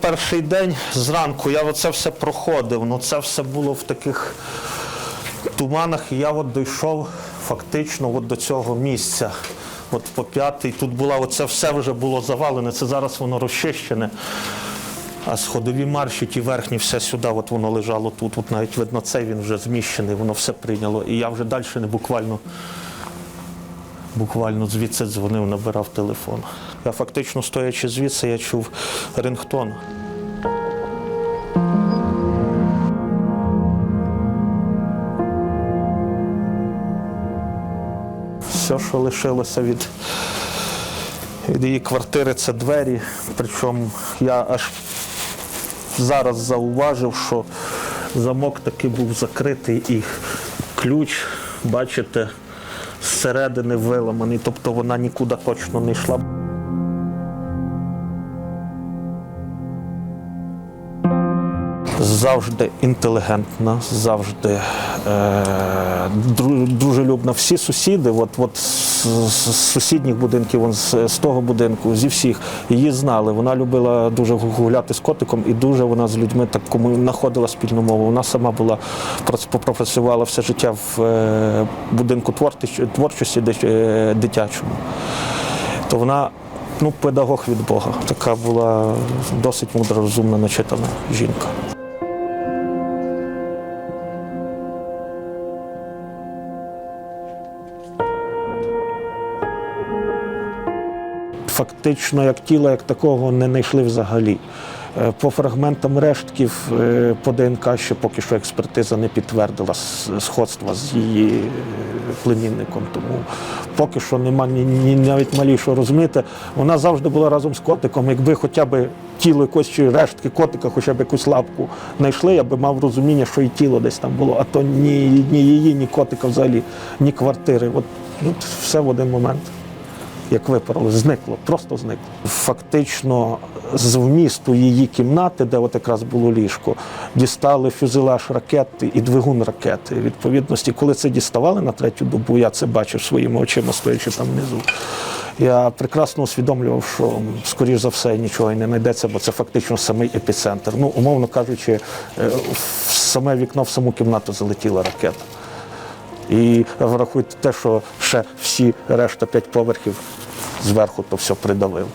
перший день зранку я оце все проходив. Ну це все було в таких туманах, і я от дійшов фактично от до цього місця. От по п'ятий. Тут була оце все вже було завалене. Це зараз воно розчищене. А сходові марші, ті верхні, все сюди, от воно лежало тут. От навіть видно, цей він вже зміщений, воно все прийняло. І я вже далі не буквально, буквально звідси дзвонив, набирав телефон. Я фактично стоячи звідси, я чув рингтон. Все, що лишилося від, від її квартири, це двері. Причому я аж зараз зауважив, що замок таки був закритий і ключ, бачите, зсередини виламаний, тобто вона нікуди точно не йшла. Завжди інтелігентна, завжди е, дружелюбна. Всі сусіди, от, от з, сусідніх будинків, вон, з, з того будинку, зі всіх, її знали. Вона любила дуже гуляти з котиком і дуже вона з людьми так кому знаходила спільну мову. Вона сама була попрацювала все життя в е, будинку творчості е, дитячому. То вона ну, педагог від Бога. Така була досить мудра, розумна, начитана жінка. Фактично, як тіла, як такого не знайшли взагалі. Е, По фрагментам рештків е, по ДНК ще поки що експертиза не підтвердила сходства з її е, племінником. Тому поки що нема ні, ні навіть малішого. Розумієте, вона завжди була разом з котиком. Якби хоча б тіло якось чи рештки котика, хоча б якусь лапку знайшли, я би мав розуміння, що і тіло десь там було, а то ні, ні її, ні котика взагалі, ні квартири. От, ну, все в один момент як випарили, зникло, просто зникло. Фактично з вмісту її кімнати, де от якраз було ліжко, дістали фюзелаж ракети і двигун ракети. Відповідності, коли це діставали на третю добу, я це бачив своїми очима, стоячи там внизу. Я прекрасно усвідомлював, що скоріш за все нічого і не знайдеться, бо це фактично самий епіцентр. Ну, умовно кажучи, е, в саме вікно, в саму кімнату залетіла ракета. І врахуйте те, що ще всі решта п'ять поверхів зверху то все придавило.